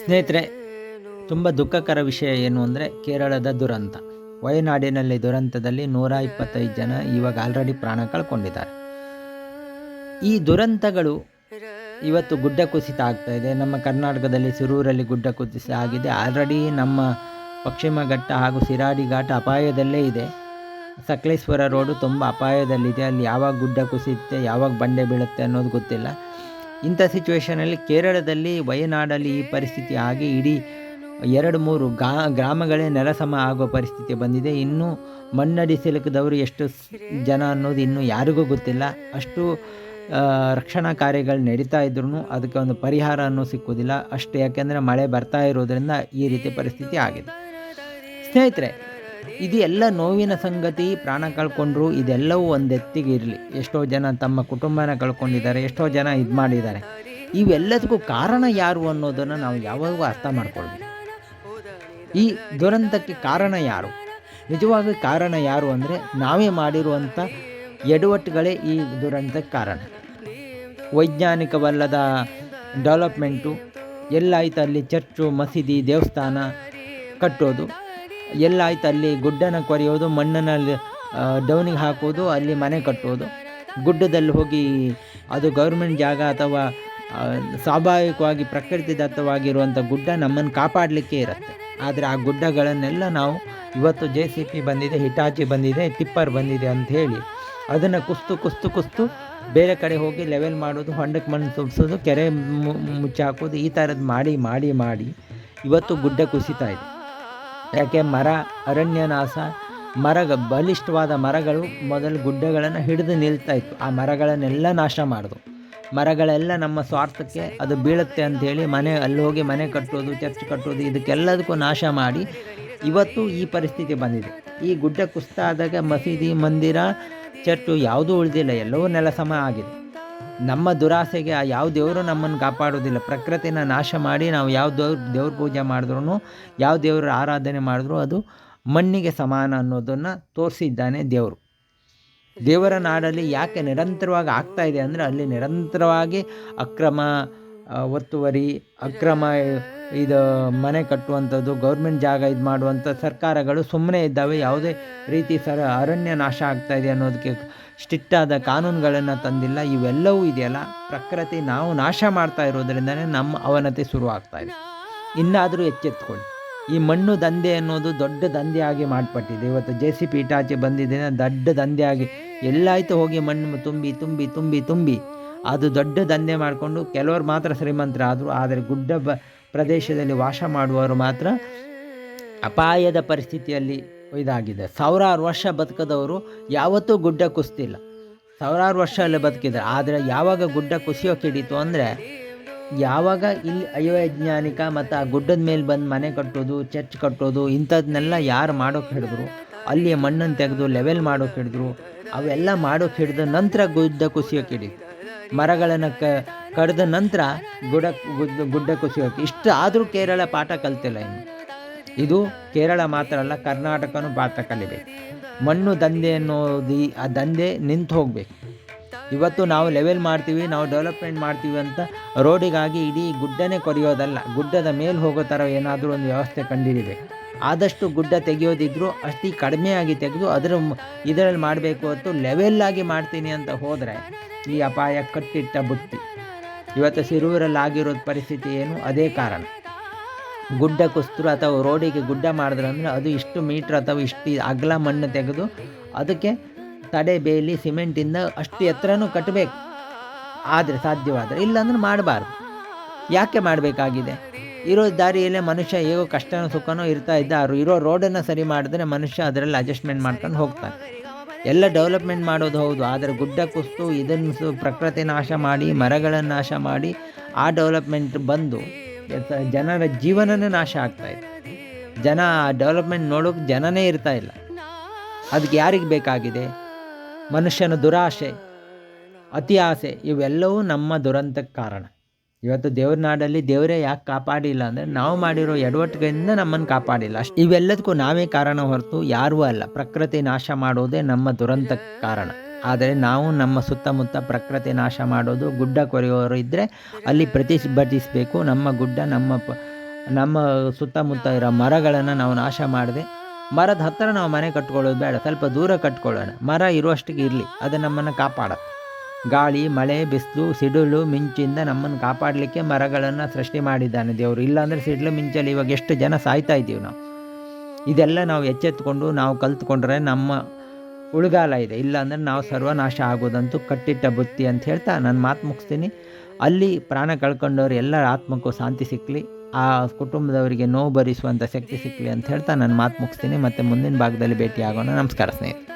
ಸ್ನೇಹಿತರೆ, ತುಂಬ ದುಃಖಕರ ವಿಷಯ ಏನು ಅಂದರೆ ಕೇರಳದ ದುರಂತ. ವಯನಾಡಿನಲ್ಲಿ ದುರಂತದಲ್ಲಿ ನೂರ ಇಪ್ಪತ್ತೈದು ಜನ ಇವಾಗ ಆಲ್ರೆಡಿ ಪ್ರಾಣ ಕಳ್ಕೊಂಡಿದ್ದಾರೆ. ಈ ದುರಂತಗಳು ಇವತ್ತು ಗುಡ್ಡ ಕುಸಿತ ಆಗ್ತಾ ಇದೆ. ನಮ್ಮ ಕರ್ನಾಟಕದಲ್ಲಿ ಸಿರೂರಲ್ಲಿ ಗುಡ್ಡ ಕುಸಿತ ಆಗಿದೆ. ಆಲ್ರೆಡಿ ನಮ್ಮ ಪಶ್ಚಿಮ ಘಟ್ಟ ಹಾಗೂ ಸಿರಾಡಿ ಘಾಟ ಅಪಾಯದಲ್ಲೇ ಇದೆ. ಸಕಲೇಶ್ವರ ರೋಡು ತುಂಬ ಅಪಾಯದಲ್ಲಿದೆ. ಅಲ್ಲಿ ಯಾವಾಗ ಗುಡ್ಡ ಕುಸಿಯುತ್ತೆ, ಯಾವಾಗ ಬಂಡೆ ಬೀಳುತ್ತೆ ಅನ್ನೋದು ಗೊತ್ತಿಲ್ಲ. ಇಂಥ ಸಿಚುವೇಷನಲ್ಲಿ ಕೇರಳದಲ್ಲಿ ವಯನಾಡಲ್ಲಿ ಈ ಪರಿಸ್ಥಿತಿ ಆಗಿ ಇಡೀ ಎರಡು ಮೂರು ಗಾ, ಗ್ರಾಮಗಳೇ ನೆಲಸಮ ಆಗೋ ಪರಿಸ್ಥಿತಿ ಬಂದಿದೆ. ಇನ್ನೂ ಮಣ್ಣಡಿ ಸಿಲುಕಿದವರು ಎಷ್ಟು ಜನ ಅನ್ನೋದು ಇನ್ನೂ ಯಾರಿಗೂ ಗೊತ್ತಿಲ್ಲ. ಅಷ್ಟು ರಕ್ಷಣಾ ಕಾರ್ಯಗಳು ನಡೀತಾ ಇದ್ರೂ ಅದಕ್ಕೆ ಒಂದು ಪರಿಹಾರ ಅನ್ನೋ ಸಿಕ್ಕುವುದಿಲ್ಲ. ಅಷ್ಟು ಯಾಕೆಂದರೆ ಮಳೆ ಬರ್ತಾ ಇರೋದರಿಂದ ಈ ರೀತಿ ಪರಿಸ್ಥಿತಿ ಆಗಿದೆ. ಸ್ನೇಹಿತರೆ ಇದು ಎಲ್ಲ ನೋವಿನ ಸಂಗತಿ, ಪ್ರಾಣ ಕಳ್ಕೊಂಡ್ರು ಇದೆಲ್ಲವೂ ಒಂದು ಎತ್ತಿಗೆ ಇರಲಿ. ಎಷ್ಟೋ ಜನ ತಮ್ಮ ಕುಟುಂಬನ ಕಳ್ಕೊಂಡಿದ್ದಾರೆ, ಎಷ್ಟೋ ಜನ ಇದು ಮಾಡಿದ್ದಾರೆ. ಇವೆಲ್ಲದಕ್ಕೂ ಕಾರಣ ಯಾರು ಅನ್ನೋದನ್ನು ನಾವು ಯಾವಾಗೂ ಅರ್ಥ ಮಾಡ್ಕೊಳ್ಬೇಕು. ಈ ದುರಂತಕ್ಕೆ ಕಾರಣ ಯಾರು? ನಿಜವಾಗಿ ಕಾರಣ ಯಾರು ಅಂದರೆ ನಾವೇ ಮಾಡಿರುವಂಥ ಎಡವಟ್ಟುಗಳೇ ಈ ದುರಂತಕ್ಕೆ ಕಾರಣ. ವೈಜ್ಞಾನಿಕವಲ್ಲದ ಡೆವಲಪ್ಮೆಂಟು ಎಲ್ಲಾಯ್ತು ಅಲ್ಲಿ ಚರ್ಚು, ಮಸೀದಿ, ದೇವಸ್ಥಾನ ಕಟ್ಟೋದು. ಎಲ್ಲಾಯ್ತು ಅಲ್ಲಿ ಗುಡ್ಡನ ಕೊರೆಯೋದು ಮಣ್ಣನ್ನು ಡೌನಿಗೆ ಹಾಕೋದು, ಅಲ್ಲಿ ಮನೆ ಕಟ್ಟೋದು. ಗುಡ್ಡದಲ್ಲಿ ಹೋಗಿ ಅದು ಗೌರ್ಮೆಂಟ್ ಜಾಗ ಅಥವಾ ಸ್ವಾಭಾವಿಕವಾಗಿ ಸ್ವಾಭಾವಿಕವಾಗಿ ಪ್ರಕೃತಿದತ್ತವಾಗಿರುವಂಥ ಗುಡ್ಡ ನಮ್ಮನ್ನು ಕಾಪಾಡಲಿಕ್ಕೆ ಇರುತ್ತೆ. ಆದರೆ ಆ ಗುಡ್ಡಗಳನ್ನೆಲ್ಲ ನಾವು ಇವತ್ತು ಜೆ ಸಿ ಪಿ ಬಂದಿದೆ, ಹಿಟಾಚಿ ಬಂದಿದೆ, ಟಿಪ್ಪರ್ ಬಂದಿದೆ ಅಂತ ಹೇಳಿ ಅದನ್ನು ಕುಸ್ತು ಕುಸ್ತು ಕುಸ್ತು ಬೇರೆ ಕಡೆ ಹೋಗಿ ಲೆವೆಲ್ ಮಾಡೋದು, ಹೊಂಡಕ್ಕೆ ಮಣ್ಣು ತುಂಬಿಸೋದು, ಕೆರೆ ಮುಚ್ಚಾಕೋದು, ಈ ಥರದ್ದು ಮಾಡಿ ಮಾಡಿ ಮಾಡಿ ಇವತ್ತು ಗುಡ್ಡ ಕುಸಿತಾ ಯಾಕೆ ಮರ, ಅರಣ್ಯನಾಶ ಮರ ಬಲಿಷ್ಠವಾದ ಮರಗಳು ಮೊದಲು ಗುಡ್ಡಗಳನ್ನು ಹಿಡಿದು ನಿಲ್ತಾ ಇತ್ತು. ಆ ಮರಗಳನ್ನೆಲ್ಲ ನಾಶ ಮಾಡಿದ್ವು ಮರಗಳೆಲ್ಲ ನಮ್ಮ ಸ್ವಾರ್ಥಕ್ಕೆ ಅದು ಬೀಳುತ್ತೆ ಅಂಥೇಳಿ ಮನೆ, ಅಲ್ಲಿ ಹೋಗಿ ಮನೆ ಕಟ್ಟೋದು, ಚರ್ಚ್ ಕಟ್ಟೋದು, ಇದಕ್ಕೆಲ್ಲದಕ್ಕೂ ನಾಶ ಮಾಡಿ ಇವತ್ತು ಈ ಪರಿಸ್ಥಿತಿ ಬಂದಿದೆ. ಈ ಗುಡ್ಡ ಕುಸ್ತ ಆದಾಗ ಮಸೀದಿ, ಮಂದಿರ, ಚರ್ಚು ಯಾವುದೂ ಉಳಿದಿಲ್ಲ. ಎಲ್ಲವೂ ನೆಲಸಮ ಆಗಿದೆ. ನಮ್ಮ ದುರಾಸೆಗೆ ಯಾವ ದೇವರು ನಮ್ಮನ್ನು ಕಾಪಾಡೋದಿಲ್ಲ ಪ್ರಕೃತಿನ ನಾಶ ಮಾಡಿ ನಾವು ಯಾವ ದೇವ್ರ ದೇವ್ರ ಪೂಜೆ ಮಾಡಿದ್ರೂ ಯಾವ ದೇವ್ರ ಆರಾಧನೆ ಮಾಡಿದ್ರೂ ಅದು ಮಣ್ಣಿಗೆ ಸಮಾನ ಅನ್ನೋದನ್ನು ತೋರಿಸಿದ್ದಾನೆ ದೇವರು. ದೇವರ ನಾಡಲ್ಲಿ ಯಾಕೆ ನಿರಂತರವಾಗಿ ಆಗ್ತಾ ಇದೆ ಅಂದರೆ ಅಲ್ಲಿ ನಿರಂತರವಾಗಿ ಅಕ್ರಮ ಒತ್ತುವರಿ, ಅಕ್ರಮ, ಇದು ಮನೆ ಕಟ್ಟುವಂಥದ್ದು, ಗೌರ್ಮೆಂಟ್ ಜಾಗ ಇದು ಮಾಡುವಂಥ ಸರ್ಕಾರಗಳು ಸುಮ್ಮನೆ ಇದ್ದಾವೆ. ಯಾವುದೇ ರೀತಿ ಸರ ಅರಣ್ಯ ನಾಶ ಆಗ್ತಾ ಇದೆ ಅನ್ನೋದಕ್ಕೆ ಸ್ಟಿಟ್ಟಾದ ಕಾನೂನುಗಳನ್ನು ತಂದಿಲ್ಲ. ಇವೆಲ್ಲವೂ ಇದೆಯಲ್ಲ. ಪ್ರಕೃತಿ ನಾವು ನಾಶ ಮಾಡ್ತಾ ಇರೋದ್ರಿಂದನೇ ನಮ್ಮ ಅವನತಿ ಶುರು ಆಗ್ತಾ ಇದೆ. ಇನ್ನಾದರೂ ಎಚ್ಚೆತ್ಕೊಳ್ಳಿ. ಈ ಮಣ್ಣು ದಂಧೆ ಅನ್ನೋದು ದೊಡ್ಡ ದಂಧೆಯಾಗಿ ಮಾಡ್ಪಟ್ಟಿದೆ. ಇವತ್ತು ಜೆ ಸಿ ಪಿ ಇಟಾಚೆ ಬಂದಿದ್ದೇನೆ, ದೊಡ್ಡ ದಂಧೆಯಾಗಿ. ಎಲ್ಲಾಯ್ತು ಹೋಗಿ ಮಣ್ಣು ತುಂಬಿ ತುಂಬಿ ತುಂಬಿ ತುಂಬಿ. ಅದು ದೊಡ್ಡ ದಂಧೆ ಮಾಡಿಕೊಂಡು ಕೆಲವರು ಮಾತ್ರ ಶ್ರೀಮಂತರಾದರು, ಆದರೆ ಗುಡ್ಡ ಬ ಪ್ರದೇಶದಲ್ಲಿ ವಾಸ ಮಾಡುವವರು ಮಾತ್ರ ಅಪಾಯದ ಪರಿಸ್ಥಿತಿಯಲ್ಲಿ ಇದಾಗಿದೆ. ಸಾವಿರಾರು ವರ್ಷ ಬದುಕದವರು ಯಾವತ್ತೂ ಗುಡ್ಡ ಕುಸ್ತಿಲ್ಲ. ಸಾವಿರಾರು ವರ್ಷ ಅಲ್ಲಿ ಬದುಕಿದ್ದಾರೆ. ಆದರೆ ಯಾವಾಗ ಗುಡ್ಡ ಕುಸಿಯೋಕೆ ಹಿಡಿತು ಅಂದರೆ ಯಾವಾಗ ಇಲ್ಲಿ ಅಯೋವೈಜ್ಞಾನಿಕ ಮತ್ತು ಆ ಗುಡ್ಡದ ಮೇಲೆ ಬಂದು ಮನೆ ಕಟ್ಟೋದು, ಚರ್ಚ್ ಕಟ್ಟೋದು ಇಂಥದ್ದನ್ನೆಲ್ಲ ಯಾರು ಮಾಡೋಕೆ ಹಿಡಿದ್ರು ಅಲ್ಲಿ ಮಣ್ಣನ್ನು ತೆಗೆದು ಲೆವೆಲ್ ಮಾಡೋಕೆ ಹಿಡಿದ್ರು, ಅವೆಲ್ಲ ಮಾಡೋಕೆ ಹಿಡಿದ ನಂತರ ಗುಡ್ಡ ಕುಸಿಯೋಕೆ ಹಿಡಿತು ಮರಗಳನ್ನು ಕ, ಕಡಿದ ನಂತರ ಗುಡ ಗುಡ್ಡ ಗುಡ್ಡ ಕುಸಿಯೋಕೆ. ಇಷ್ಟು ಆದರೂ ಕೇರಳ ಪಾಠ ಕಲಿತಿಲ್ಲ ಇನ್ನು. ಇದು ಕೇರಳ ಮಾತ್ರ ಅಲ್ಲ, ಕರ್ನಾಟಕನೂ ಪಾಠ ಕಲಿಬೇಕು. ಮಣ್ಣು ದಂಧೆ ಅನ್ನೋದು ಆ ದಂಧೆ ನಿಂತು ಹೋಗಬೇಕು. ಇವತ್ತು ನಾವು ಲೆವೆಲ್ ಮಾಡ್ತೀವಿ, ನಾವು ಡೆವಲಪ್ಮೆಂಟ್ ಮಾಡ್ತೀವಿ ಅಂತ ರೋಡಿಗಾಗಿ ಇಡೀ ಗುಡ್ಡನೇ ಕೊರೆಯೋದಲ್ಲ. ಗುಡ್ಡದ ಮೇಲೆ ಹೋಗೋ ಥರ ಏನಾದರೂ ಒಂದು ವ್ಯವಸ್ಥೆ ಕಂಡುಹಿಡಿಬೇಕು ಆದಷ್ಟು ಗುಡ್ಡ ತೆಗೆಯೋದಿದ್ರು ಕಡಿಮೆ ಆಗಿ ತೆಗೆದು ಅದರ ಇದರಲ್ಲಿ ಮಾಡಬೇಕು ಹೊತ್ತು ಲೆವೆಲ್ಲಾಗಿ ಮಾಡ್ತೀನಿ ಅಂತ ಹೋದರೆ ಈ ಅಪಾಯ ಕಟ್ಟಿಟ್ಟ ಬುತ್ತಿ. ಇವತ್ತು ಸಿರೂರಲ್ಲಿ ಆಗಿರೋದು ಪರಿಸ್ಥಿತಿ ಏನು? ಅದೇ ಕಾರಣ. ಗುಡ್ಡ ಕುಸ್ತರು ಅಥವಾ ರೋಡಿಗೆ ಗುಡ್ಡ ಮಾಡಿದ್ರು ಅಂದರೆ ಅದು ಇಷ್ಟು ಮೀಟ್ರ್ ಅಥವಾ ಇಷ್ಟು ಅಗಲ ಮಣ್ಣು ತೆಗೆದು ಅದಕ್ಕೆ ತಡೆ ಬೇಲಿ ಸಿಮೆಂಟಿಂದ ಅಷ್ಟು ಎತ್ತರನೂ ಕಟ್ಟಬೇಕು ಆದರೆ ಸಾಧ್ಯವಾದರೆ ಇಲ್ಲಾಂದ್ರೆ ಮಾಡಬಾರ್ದು. ಯಾಕೆ ಮಾಡಬೇಕಾಗಿದೆ? ಇರೋ ದಾರಿಯಲ್ಲೇ ಮನುಷ್ಯ ಹೇಗೋ ಕಷ್ಟನೋ ಸುಖನೋ ಇರ್ತಾ ಇದ್ದ ಅವರು ಇರೋ ರೋಡನ್ನು ಸರಿ ಮಾಡಿದ್ರೆ ಮನುಷ್ಯ ಅದರಲ್ಲಿ ಅಡ್ಜಸ್ಟ್ಮೆಂಟ್ ಮಾಡ್ಕೊಂಡು ಹೋಗ್ತಾನೆ. ಎಲ್ಲ ಡೆವಲಪ್ಮೆಂಟ್ ಮಾಡೋದು ಹೌದು, ಆದರೆ ಗುಡ್ಡ ಕುಸ್ತು, ಇದನ್ನು ಪ್ರಕೃತಿ ನಾಶ ಮಾಡಿ, ಮರಗಳನ್ನು ನಾಶ ಮಾಡಿ, ಆ ಡೆವಲಪ್ಮೆಂಟ್ ಬಂದು ಜನರ ಜೀವನನೇ ನಾಶ ಆಗ್ತಾ ಇದೆ. ಜನ ಡೆವಲಪ್ಮೆಂಟ್ ನೋಡೋಕೆ ಜನನೇ ಇರ್ತಾ ಇಲ್ಲ. ಅದಕ್ಕೆ ಯಾರಿಗೆ ಬೇಕಾಗಿದೆ? ಮನುಷ್ಯನ ದುರಾಶೆ ಅತಿ ಆಸೆ ಇವೆಲ್ಲವೂ ನಮ್ಮ ದುರಂತಕ್ಕೆ ಕಾರಣ. ಇವತ್ತು ದೇವ್ರ ನಾಡಲ್ಲಿ ದೇವರೇ ಯಾಕೆ ಕಾಪಾಡಿಲ್ಲ ಅಂದರೆ ನಾವು ಮಾಡಿರೋ ಎಡವಟ್ಟುಗಳಿಂದ ನಮ್ಮನ್ನು ಕಾಪಾಡಿಲ್ಲ. ಅಷ್ಟು ಇವೆಲ್ಲದಕ್ಕೂ ನಾವೇ ಕಾರಣ ಹೊರತು ಯಾರೂ ಅಲ್ಲ. ಪ್ರಕೃತಿ ನಾಶ ಮಾಡೋದೇ ನಮ್ಮ ದುರಂತ ಕಾರಣ. ಆದರೆ ನಾವು ನಮ್ಮ ಸುತ್ತಮುತ್ತ ಪ್ರಕೃತಿ ನಾಶ ಮಾಡೋದು ಗುಡ್ಡ ಕೊರೆಯೋರು ಇದ್ದರೆ ಅಲ್ಲಿ ಪ್ರತಿಭಟಿಸಬೇಕು ನಮ್ಮ ಗುಡ್ಡ, ನಮ್ಮ ನಮ್ಮ ಸುತ್ತಮುತ್ತ ಇರೋ ಮರಗಳನ್ನು ನಾವು ನಾಶ ಮಾಡದೆ, ಮರದ ಹತ್ತಿರ ನಾವು ಮನೆ ಕಟ್ಕೊಳ್ಳೋದು ಬೇಡ. ಸ್ವಲ್ಪ ದೂರ ಕಟ್ಕೊಳ್ಳೋಣ. ಮರ ಇರುವಷ್ಟಿಗೆ ಇರಲಿ. ಅದು ನಮ್ಮನ್ನು ಕಾಪಾಡುತ್ತೆ ಗಾಳಿ, ಮಳೆ, ಬಿಸಿಲು, ಸಿಡಿಲು ಮಿಂಚಿಂದ ನಮ್ಮನ್ನು ಕಾಪಾಡಲಿಕ್ಕೆ ಮರಗಳನ್ನು ಸೃಷ್ಟಿ ಮಾಡಿದ್ದಾನೆ ದೇವರು. ಇಲ್ಲಾಂದರೆ ಸಿಡಿಲು ಮಿಂಚಲ್ಲಿ ಇವಾಗ ಎಷ್ಟು ಜನ ಸಾಯ್ತಾ ಇದ್ದೀವಿ ನಾವು. ಇದೆಲ್ಲ ನಾವು ಎಚ್ಚೆತ್ತುಕೊಂಡು ನಾವು ಕಲ್ತ್ಕೊಂಡ್ರೆ ನಮ್ಮ ಉಳಿಗಾಲ ಇದೆ. ಇಲ್ಲಾಂದರೆ ನಾವು ಸರ್ವನಾಶ ಆಗೋದಂತೂ ಕಟ್ಟಿಟ್ಟ ಬುತ್ತಿ ಅಂತ ಹೇಳ್ತಾ ನಾನು ಮಾತು ಮುಗಿಸ್ತೀನಿ. ಅಲ್ಲಿ ಪ್ರಾಣ ಕಳ್ಕೊಂಡವ್ರು ಎಲ್ಲರ ಆತ್ಮಕ್ಕೂ ಶಾಂತಿ ಸಿಕ್ಕಲಿ ಆ ಕುಟುಂಬದವರಿಗೆ ನೋವು ಭರಿಸುವಂಥ ಶಕ್ತಿ ಸಿಕ್ಕಲಿ ಅಂತ ಹೇಳ್ತಾ ನಾನು ಮಾತು ಮುಗಿಸ್ತೀನಿ. ಮತ್ತು ಮುಂದಿನ ಭಾಗದಲ್ಲಿ ಭೇಟಿ ಆಗೋಣ ನಮಸ್ಕಾರ ಸ್ನೇಹಿತರೆ.